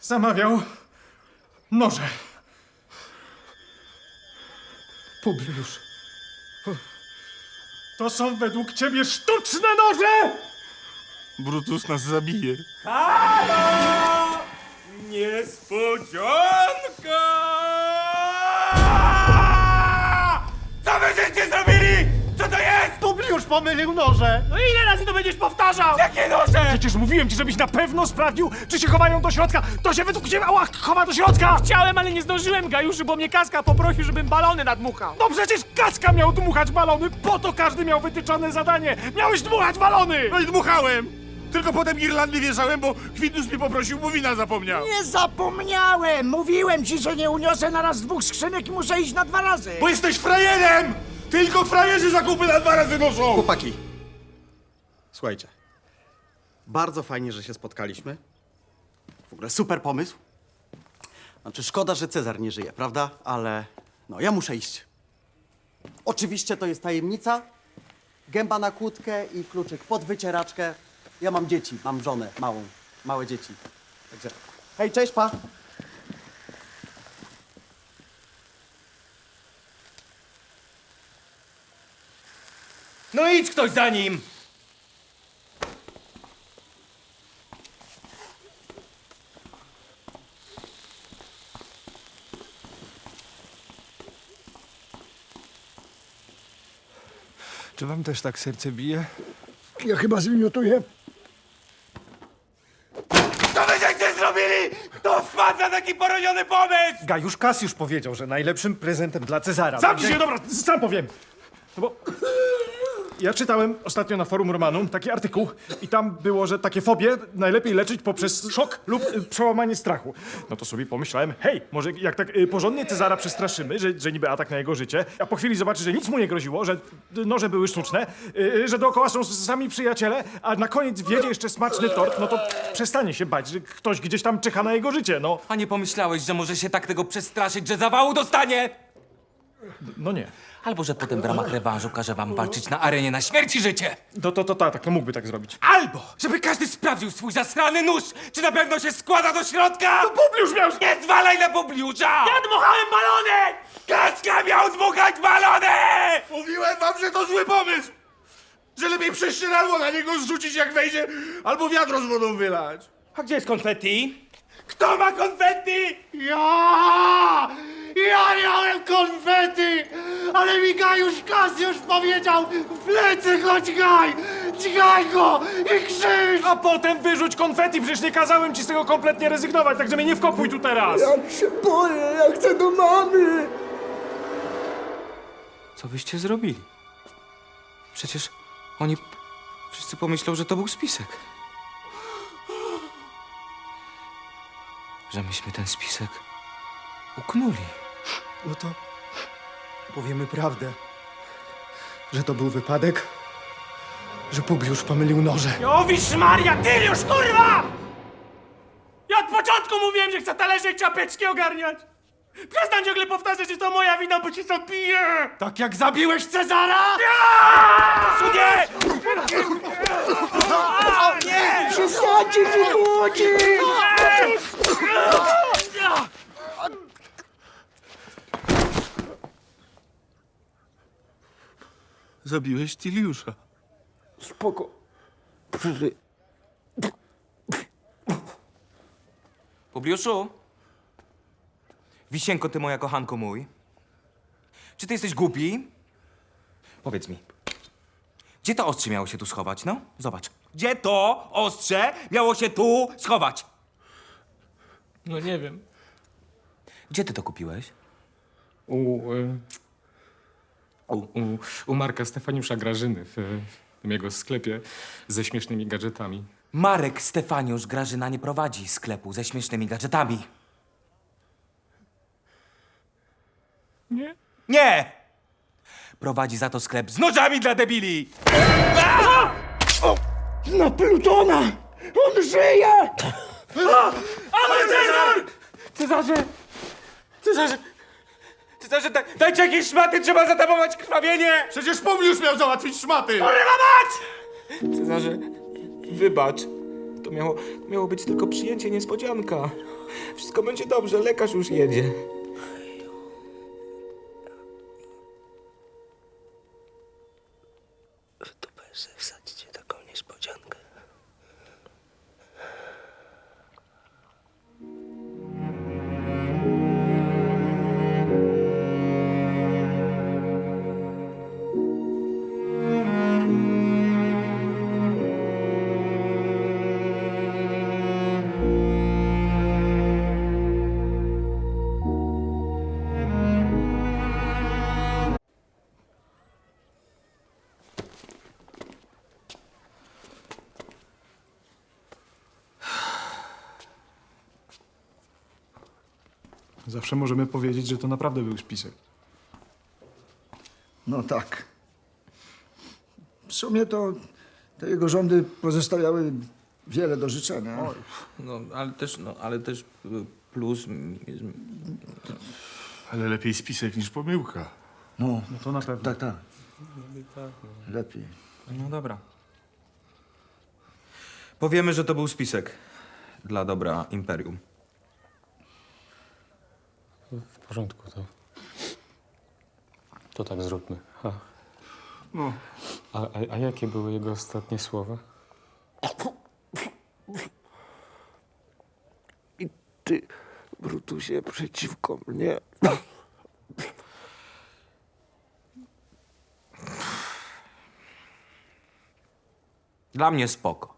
zamawiał noże. Publiusz. To są według ciebie sztuczne noże! Brutus nas zabije. Niespodzianka! Pomylił noże! No ile razy to będziesz powtarzał? Jakie noże? Przecież mówiłem ci, żebyś na pewno sprawdził, czy się chowają do środka. To się według ciebie ała, chowa do środka! Chciałem, ale nie zdążyłem, Gajuszy, bo mnie Kaska poprosił, żebym balony nadmuchał. No przecież Kacka miał dmuchać balony, po to każdy miał wytyczone zadanie. Miałeś dmuchać balony! No i dmuchałem! Tylko potem Irlandy wieszałem, bo Kwintus mnie poprosił, bo wina zapomniał. Nie zapomniałem! Mówiłem ci, że nie uniosę naraz dwóch skrzynek i muszę iść na dwa razy! Bo jesteś frajerem! Tylko frajerzy zakupy na dwa razy noszą! Chłopaki, słuchajcie. Bardzo fajnie, że się spotkaliśmy. W ogóle super pomysł. Znaczy, szkoda, że Cezar nie żyje, prawda? Ale no, ja muszę iść. Oczywiście to jest tajemnica. Gęba na kłódkę i kluczyk pod wycieraczkę. Ja mam dzieci, mam żonę małą, małe dzieci. Także, hej, cześć, pa! Idź ktoś za nim! Czy wam też tak serce bije? Ja chyba zwymiotuję. Co wy żeście zrobili? Kto wpadł na taki poroniony pomysł? Gajusz Kasiusz powiedział, że najlepszym prezentem dla Cezara... Zamknij będzie- się, dobra, sam powiem. No bo ja czytałem ostatnio na forum Romanum taki artykuł i tam było, że takie fobie najlepiej leczyć poprzez szok lub y, przełamanie strachu. No to sobie pomyślałem, hej, może jak tak y, porządnie Cezara przestraszymy, że, że niby atak na jego życie, a po chwili zobaczy, że nic mu nie groziło, że y, noże były sztuczne, y, że dookoła są sami przyjaciele, a na koniec wiedzie jeszcze smaczny tort, no to przestanie się bać, że ktoś gdzieś tam czeka na jego życie, no. A nie pomyślałeś, że może się tak tego przestraszyć, że zawału dostanie? No nie. Albo że potem w ramach rewanżu każe wam walczyć na arenie na śmierć i życie. To, to, to tak, tak, no mógłby tak zrobić. Albo żeby każdy sprawdził swój zasrany nóż, czy na pewno się składa do środka. No Publiusz miał... Nie zwalaj na Publiusza! Ja dmuchałem balony! Kaska miał dmuchać balony! Mówiłem wam, że to zły pomysł! Że lepiej prześcieradło na niego zrzucić jak wejdzie, albo wiadro z wodą wylać. A gdzie jest konfetti? Kto ma konfetti? Ja! Ale mi Gajusz Kasjusz powiedział w plecy chodź Gaj! Dźgaj go i krzyż! A potem wyrzuć konfetti, przecież nie kazałem ci z tego kompletnie rezygnować, także mnie nie wkopuj tu teraz. Jak się boję, ja chcę do mamy! Co wyście zrobili? Przecież oni wszyscy pomyślą, że to był spisek. Że myśmy ten spisek uknuli. No to powiemy prawdę, że to był wypadek, że Publiusz pomylił noże. Jowisz Maria, ty już, kurwa! Ja od początku mówiłem, że chcę talerze i czapeczki ogarniać. Przestań ciągle powtarzać, że to moja wina, bo ci zabiję! Tak jak zabiłeś Cezara? Nie! Przestańcie się kłócić! Zabiłeś Tiliusza. Spoko. Publiuszu? Wisienko, ty moja kochanko mój. Czy ty jesteś głupi? Powiedz mi. Gdzie to ostrze miało się tu schować, no? Zobacz. Gdzie to ostrze miało się tu schować? No nie wiem. Gdzie ty to kupiłeś? U, y, u, u, u Marka Stefaniusza Grażyny w, w tym jego sklepie ze śmiesznymi gadżetami. Marek Stefaniusz Grażyna nie prowadzi sklepu ze śmiesznymi gadżetami. Nie? Nie! Prowadzi za to sklep z nożami dla debili! Na Plutona! On żyje! Ale Cezar! Cezarze! Cezarze! Cezarze, da, dajcie jakieś szmaty, trzeba zatamować krwawienie! Przecież Publiusz miał załatwić szmaty! Cezarze, wybacz. To miało, miało być tylko przyjęcie, niespodzianka. Wszystko będzie dobrze, lekarz już jedzie. W dupę Zawsze możemy powiedzieć, że to naprawdę był spisek. No tak. W sumie to te jego rządy pozostawiały wiele do życzenia. No, ale też, no, ale też y, plus. Ale lepiej spisek niż pomyłka. No, No to na pewno. tak, tak. Lepiej. No dobra. Powiemy, że to był spisek dla dobra imperium. W porządku, to. To tak zróbmy. A, No. a, a, a jakie były jego ostatnie słowa? I ty, Brutusie, przeciwko mnie. Dla mnie spoko.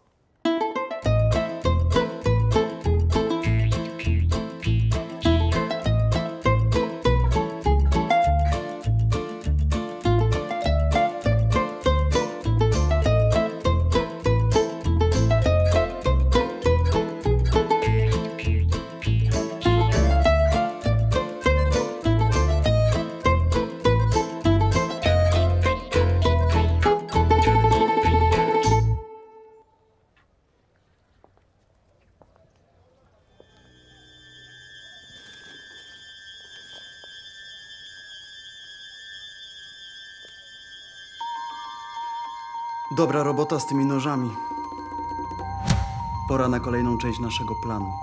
Dobra robota z tymi nożami. Pora na kolejną część naszego planu.